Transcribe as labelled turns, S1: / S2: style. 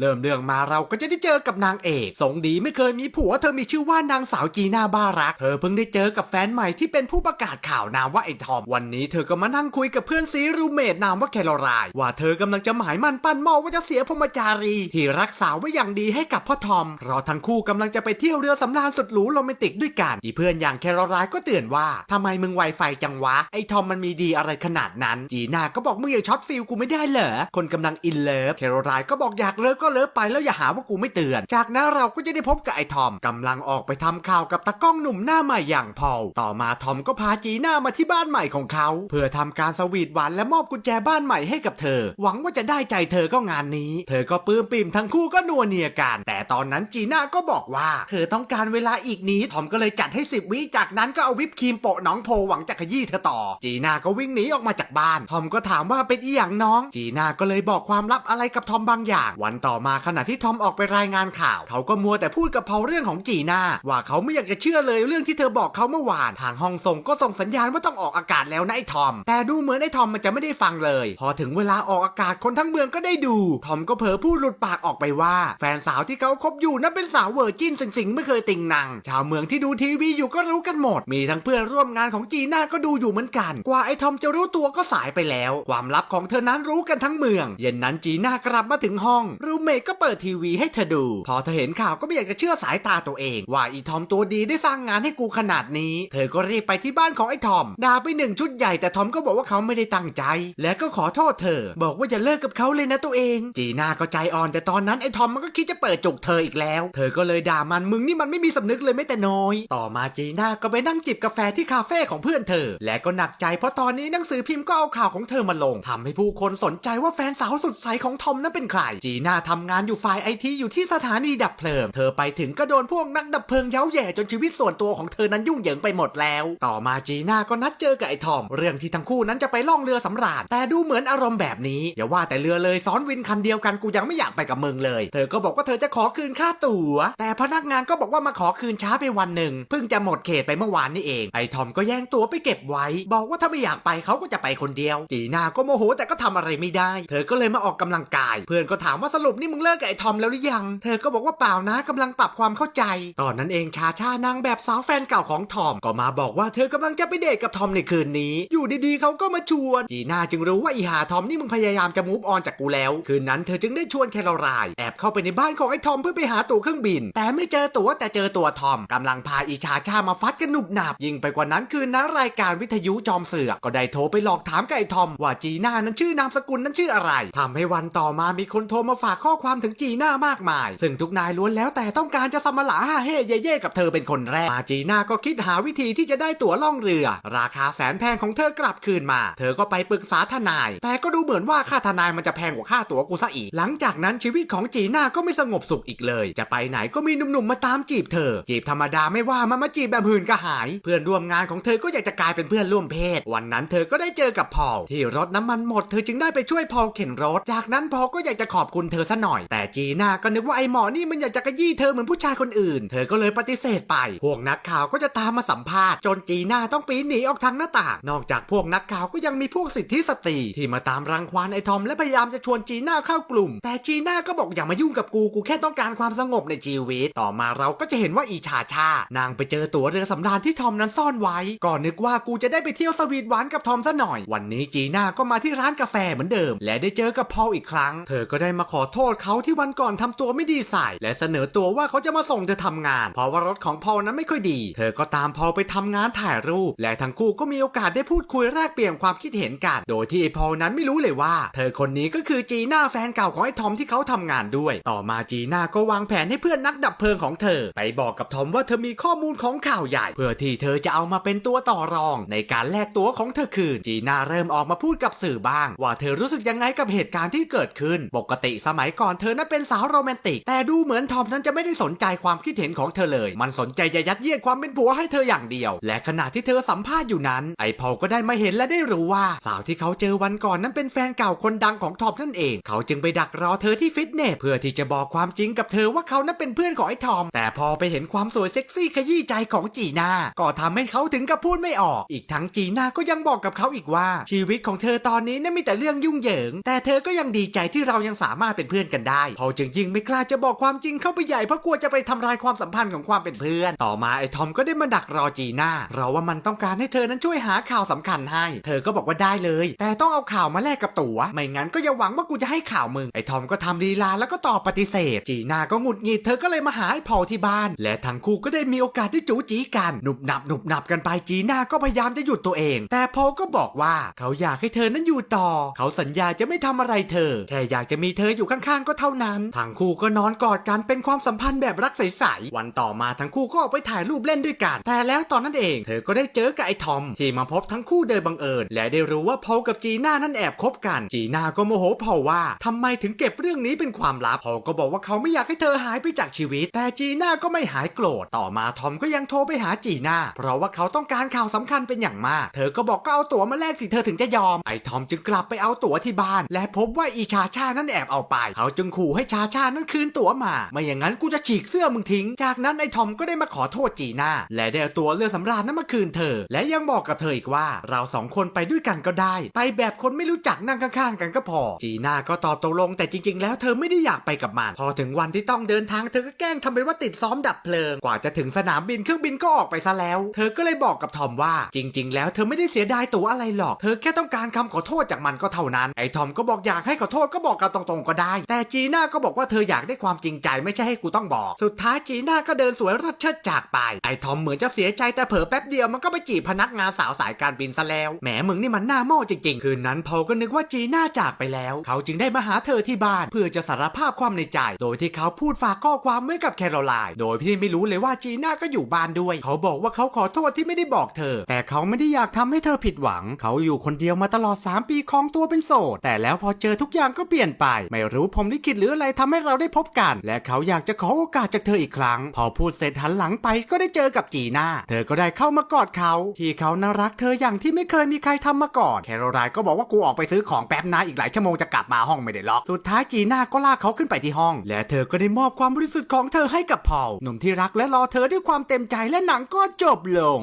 S1: เริ่มเรื่องมาเราก็จะได้เจอกับนางเอกสงดีไม่เคยมีผัวเธอมีชื่อว่านางสาวจีน่าบ้ารัก เธอเพิ่งได้เจอกับแฟนใหม่ที่เป็นผู้ประกาศข่าวนามว่าไอ้ทอม วันนี้เธอก็มานั่งคุยกับเพื่อนซีรูเมทนามว่าแคโรไลน์ว่าเธอกำลังจะหมายมั่นปั้นหมอว่าจะเสียพมจารี ที่รักษาไว้อย่างดีให้กับพ่อทอมเพราะทั้งคู่กำลังจะไปเที่ยวเรือสำราญสุดหรูโรแมนติกด้วยกันอีเพื่อนอย่างแคโรไลน์ก็เตือนว่าทำไมมึงไวไฟจังวะไอ้ทอมมันมีดีอะไรขนาดนั้นจีน่าก็บอกมึงอย่าช็อตฟิลกูไม่ได้เหรอคนกำลังอินเลิฟแคโรไลน์ก็บอกอยากเลิฟก็เลิฟไปแล้วอย่าหาว่ากูไม่เตือน จากนั้นเราก็จะได้พบกับไอ้ทอมกำลังออกไปทำข่าวกับตากล้องหนุ่มหน้าใหม่อย่างพอลต่อมาทอมก็พาจีน่ามาที่บ้านใหม่ของเขา เพื่อทำการสวีทหวานและมอบกุญแจบ้านใหม่ให้กับเธอ หวังว่าจะได้ใจเธอก็งานนี้ เธอก็ปลื้มปิ่มทั้งคู่ก็นัวเนียกัน แต่ตอนนั้นจีน่าก็บอกว่า เธอต้องการเวลาอีกนิดทอมก็เลยจัดให้10วิจากนั้นก็เอาวิปครีมโปะน้องโพหวังจะขยี้เธอต่อ จีน่าก็วิ่งหนีออกมาจากบ้าน ทอมก็ถามว่าเป็นอีหยังน้อง จีน่าก็เลยบอกความลับอะไรกับทอมบางอย่าง วันต่อมาขณะที่ทอมออกไปรายงานข่าว เขาก็มัวแต่พูดกับพอลเรื่องของจีน่าว่าเขาไม่อยากจะเชื่อเลยเรื่องที่เธอบอกเขาเมื่อวานทางห้องส่งก็ส่งสัญญาณว่าต้องออกอากาศแล้วนะไอ้ทอม แต่ดูเหมือนไอ้ทอมมันจะไม่ได้ฟังเลย พอถึงเวลาออกอากาศคนทั้งเมืองก็ได้ดู ทอมก็เผลอพูดหลุดปากออกไปว่า แฟนสาวที่เขาคบอยู่นั้นเป็นสาวเวอร์จินสิงๆไม่เคยติงนางชาวเมืองที่ดูทีวีอยู่ก็รู้กันหมด มีทั้งเพื่อนร่วมงานของจีน่าก็ดูอยู่เหมือนกัน กว่าไอ้ทอมจะรู้ตัวก็สายไปแล้ว ความลับของเธอนั้นรู้กันทั้งเมือง เย็นนั้นจีน่ากลับมาถึงห้องรูเมทก็เปิดทีวีให้เธอดู พอเธอเห็นข่าวก็ไม่อยากจะเชื่อสายตาตัวเอง ว่าอีทอมตัวดีได้สร้างงานให้กูขนาดนี้ เธอก็รีบไปที่บ้านของไอ้ทอมด่าไปหนึ่งชุดใหญ่แต่ทอมก็บอกว่าเขาไม่ได้ตั้งใจ และก็ขอโทษเธอ บอกว่าจะเลิกกับเขาเลยนะตัวเอง จีน่าก็ใจอ่อนแต่ตอนนั้นไอ้ทอมมันก็คิดจะเปิดจุกเธออีกแล้ว เธอก็เลยด่ามันมึงนี่มันไม่มีสำนึกเลยไม่แต่น้อย ต่อมาจีน่าก็ไปนั่งจิบกาแฟที่คาเฟ่ของเพื่อนเธอ และก็หนักใจเพราะตอนนี้หนังสือพิมพ์ก็เอาข่าวของเธอมาลงทำให้ผู้คนสนใจว่าแฟนสาวสุดใสของทอมนั้นเป็นใคร จีน่าทำงานอยู่ฝ่ายไอทีอยู่ที่สถานีดับเพลิง เธอไปถึงก็โดนพวกนักดับเพลิงเย้าแย่จนชีวิตส่วนตัวของเธอนั้นยุ่งเหยิงไปหมดแล้ว ต่อมาจีน่าก็นัดเจอกับไอทอม เรื่องที่ทั้งคู่นั้นจะไปล่องเรือสำราญแต่ดูเหมือนอารมณ์แบบนี้อย่าว่าแต่เรือเลยซ้อนวินคันเดียวกันกูยังไม่อยากไปกับมึงเลย เธอก็บอกว่าเธอจะขอคืนค่าตั๋ว แต่พนักงานก็บอกว่ามาขอคืนช้าไปวันหนึ่งเพิ่งจะหมดเขตไปเมื่อวานนี่เองไอทอมก็แย่งตั๋วไปเก็บไว้ บอกว่าถ้าไม่อยากไปเขาก็จะไปคนเดียวจีน่าก็โมโหแต่ก็ทำอะไรไม่ได้ เธอก็เลยมาออกกำลังกาย เพื่อนก็ถามว่าสรุปนี่มึงเลิกกับไอ้ทอมแล้วหรือยัง เธอก็บอกว่าเปล่านะกำลังปรับความเข้าใจ ตอนนั้นเองชาชานางแบบสาวแฟนเก่าของทอมก็มาบอกว่าเธอกำลังจะไปเดทกับทอมในคืนนี้ อยู่ดีๆเขาก็มาชวนจีน่าจึงรู้ว่าอีหาทอมนี่มึงพยายามจะมูฟออนจากกูแล้ว คืนนั้นเธอจึงได้ชวนแคโรไลน์แอบเข้าไปในบ้านของไอ้ทอมเพื่อไปหาตั๋วเครื่องบิน แต่ไม่เจอตั๋วแต่เจอตัวทอมกำลังพาอีชาชามาฟัดกันหนุบหนับยิ่งไปกว่านั้นคืนนั้นรายการวิทยุจอมเสือกก็ได้โทรไปหลอกถามกับไอ้ทอมว่าจีน่านั้นชื่อนามสกุลนั้นชื่ออะไรทำให้วันต่อมามีคนโทรมาฝากข้อความถึงจีน่ามากมาย ซึ่งทุกนายล้วนแล้วแต่ต้องการจะสมหลาฮาเฮ่เย่เย่กับเธอเป็นคนแรกมาจีน่าก็คิดหาวิธีที่จะได้ตั๋วล่องเรือ ราคาแสนแพงของเธอกลับคืนมา เธอก็ไปปรึกษาทนาย แต่ก็ดูเหมือนว่าค่าทนายมันจะแพงกว่าค่าตั๋วกูซะอีก หลังจากนั้นชีวิตของจีน่าก็ไม่สงบสุขอีกเลย จะไปไหนก็มีหนุ่มๆมาตามจีบเธอ จีบธรรมดาไม่ว่ามันมาจีบแบบหื่นกระหาย เพื่อนร่วมงานของเธอก็อยากจะกลายเป็นเพื่อนร่วมเพศ วันนั้นเธอก็ได้เจอกับพอลที่รถน้ำมันหมดเธอจึงได้ไปช่วยพอลเข็นรถ จากนั้นพอลก็อยากจะขอบคุณเธอซะหน่อย แต่จีน่าก็นึกว่าไอหมอนี่มันอยากจะกระยี่เธอเหมือนผู้ชายคนอื่น เธอก็เลยปฏิเสธไป พวกนักข่าวก็จะตามมาสัมภาษณ์จนจีน่าต้องปีนหนีออกทางหน้าต่าง นอกจากพวกนักข่าวก็ยังมีพวกสิทธิสตรีที่มาตามรังควานไอทอมและพยายามจะชวนจีน่าเข้ากลุ่ม แต่จีน่าก็บอกอย่ามายุ่งกับกูกูแค่ต้องการความสงบในชีวิต ต่อมาเราก็จะเห็นว่าอีชาชานางไปเจอตั๋วเรือสำราญที่ทอมนั้นซ่อนไว้ก่อนนึกว่ากูจะได้ไปเที่ยวสวีทหวานกับทอมซะหน่อย วันนี้จีน่าก็มาที่ร้านกาแฟเหมือนเดิม และได้เจอกับพอลอีกครั้ง เธอก็ได้มาขอโทษเขาที่วันก่อนทำตัวไม่ดีใส่ และเสนอตัวว่าเขาจะมาส่งเธอทำงาน เพราะว่ารถของพอลนั้นไม่ค่อยดี เธอก็ตามพอลไปทำงานถ่ายรูป และทั้งคู่ก็มีโอกาสได้พูดคุยแลกเปลี่ยนความคิดเห็นกัน โดยที่ไอพอลนั้นไม่รู้เลยว่า เธอคนนี้ก็คือจีน่าแฟนเก่าของไอ้ทอมที่เขาทำงานด้วย ต่อมาจีน่าก็วางแผนให้เพื่อนนักดับเพลิงของเธอ ไปบอกกับทอมว่าเธอมีข้อมูลของข่าวใหญ่ เพื่อที่เธอจะเอามาเป็นตัวต่อรอง ในการแลกตัวของเธอคืน จีน่าเริ่มออกมาพูดกับสื่อบ้าง ว่าเธอรู้สึกยังไงกับเหตุการณ์ที่เกิดขึ้น ปกติสมัยก่อนเธอนั้นเป็นสาวโรแมนติก แต่ดูเหมือนทอมนั้นจะไม่ได้สนใจความคิดเห็นของเธอเลย มันสนใจจะยัดเยียดความเป็นผัวให้เธออย่างเดียว และขณะที่เธอสัมภาษณ์อยู่นั้น ไอพอลก็ได้มาเห็นและได้รู้ว่าสาวที่เขาเจอวันก่อนนั้นเป็นแฟนเก่าคนดังของทอมนั่นเอง เขาจึงไปดักรอเธอที่ฟิตเนสเพื่อที่จะบอกความจริงกับเธอว่าเขานั้นเป็นเพื่อนของไอ้ทอม แต่พอไปเห็นความสวยเซ็กซี่ขยี้ใจของจีน่าก็ทำให้เขาถึงกับพูดไม่ออก อีกทั้งจีน่าก็ยังบอกกับเขาอีกว่า ชีวิตของเธอตอนนี้นั้นมีแต่เรื่องยุ่งเหยิง แต่เธอก็ยังดีใจที่เรายังสามารถเป็นเพื่อนอนกันได้พอจึงยิ่งไม่กล้าจะบอกความจริงเข้าไปใหญ่เพราะกลัวจะไปทำลายความสัมพันธ์ของความเป็นเพื่อน ต่อมาไอ้ทอมก็ได้มาดักรอจีน่าเราว่ามันต้องการให้เธอนั้นช่วยหาข่าวสำคัญให้ เธอก็บอกว่าได้เลย แต่ต้องเอาข่าวมาแลกกับตั๋ว ไม่งั้นก็อย่าหวังว่ากูจะให้ข่าวมึง ไอ้ทอมก็ทำลีลาแล้วก็ตอบปฏิเสธ จีน่าก็หงุดหงิดเธอก็เลยมาหาไอ้พอที่บ้าน และทั้งคู่ก็ได้มีโอกาสได้จู๋จีกันหนุบหนับหนุบหนับกันไปจีน่าก็พยายามจะหยุดตัวเอง แต่พอก็บอกว่าเขาอยากให้เธอนั้นอยู่ต่อ เขาสัญญาจะไม่ทำอะไรเธอแค่อยากจะมีเธออยู่ข้างๆก็เท่านั้น ทั้งคู่ก็นอนกอดกันเป็นความสัมพันธ์แบบรักใสๆ วันต่อมาทั้งคู่ก็ออกไปถ่ายรูปเล่นด้วยกัน แต่แล้วตอนนั้นเองเธอก็ได้เจอกับไอ้ทอม ที่มาพบทั้งคู่โดยบังเอิญ และได้รู้ว่าพอกับจีน่านั้นแอบคบกัน จีน่าก็โมโหพอว่าทำไมถึงเก็บเรื่องนี้เป็นความลับพอก็บอกว่าเขาไม่อยากให้เธอหายไปจากชีวิต แต่จีน่าก็ไม่หายโกรธ ต่อมาทอมก็ยังโทรไปหาจีน่า เพราะว่าเขาต้องการข่าวสำคัญเป็นอย่างมาก เธอก็บอกก็เอาตั๋วมาแลกสิเธอถึงจะยอม ไอ้ทอมจึงกลับไปเอาตั๋วที่บ้าน และพบว่าอีชาชานั้นแอบเอาไปเขาจึงขู่ให้ชาชานั้นคืนตั๋วมา ไม่อย่างนั้นกูจะฉีกเสื้อมึงทิ้ง จากนั้นไอ้ทอมก็ได้มาขอโทษจีน่า และได้เอาตัวเรือสำราญนั้นมาคืนเธอ และยังบอกกับเธออีกว่า เราสองคนไปด้วยกันก็ได้ ไปแบบคนไม่รู้จักนั่งข้างๆ กันก็พอ จีน่าก็ตอบตกลง แต่จริง ๆ แล้วเธอไม่ได้อยากไปกับมัน พอถึงวันที่ต้องเดินทางเธอก็แกล้งทำเป็นว่าติดซ้อมดับเพลิง กว่าจะถึงสนามบินเครื่องบินก็ออกไปซะแล้ว เธอก็เลยบอกกับทอมว่า จริง ๆ แล้วเธอไม่ได้เสียดายตั๋วอะไรหรอก เธอแค่ต้องการคำขอโทษจากมันก็เท่านั้น ไอ้ทอมก็บอกอยากให้ขอโทษก็บอกกันตรงๆก็ได้ แต่แต่จีน่าก็บอกว่าเธออยากได้ความจริงใจไม่ใช่ให้กูต้องบอก สุดท้ายจีน่าก็เดินสวยรถเชิดจากไป ไอ้ทอมเหมือนจะเสียใจแต่เผลอแป๊บเดียวมันก็ไปจีบพนักงานสาวสายการบินซะแล้ว แหมมึงนี่มันหน้าโม่จริง ๆ คืนนั้นพอลก็นึกว่าจีน่าจากไปแล้ว เขาจึงได้มาหาเธอที่บ้าน เพื่อจะสารภาพความในใจ โดยที่เขาพูดฝากข้อความไว้กับแคโรไลน์ โดยพี่ไม่รู้เลยว่าจีน่าก็อยู่บ้านด้วย เขาบอกว่าเขาขอโทษที่ไม่ได้บอกเธอ แต่เขาไม่ได้อยากทำให้เธอผิดหวัง เขาอยู่คนเดียวมาตลอด 3 ปีของตัวเป็นโสด แต่แล้วพอเจอทุกอย่างก็เปลี่ยนไป ไม่รู้ผมลิขิตหรืออะไรทำให้เราได้พบกัน และเขาอยากจะขอโอกาสจากเธออีกครั้ง พอพูดเสร็จหันหลังไปก็ได้เจอกับจีน่า เธอก็ได้เข้ามากอดเขา ที่เขาน่ารักเธออย่างที่ไม่เคยมีใครทำมาก่อน แคโรไลน์ก็บอกว่ากูออกไปซื้อของแป๊บนะอีกหลายชั่วโมงจะกลับมาห้องไม่ได้ล็อก สุดท้ายจีน่าก็ลากเขาขึ้นไปที่ห้อง และเธอก็ได้มอบความบริสุทธิ์ของเธอให้กับพอลหนุ่มที่รักและรอเธอด้วยความเต็มใจและหนังก็จบลง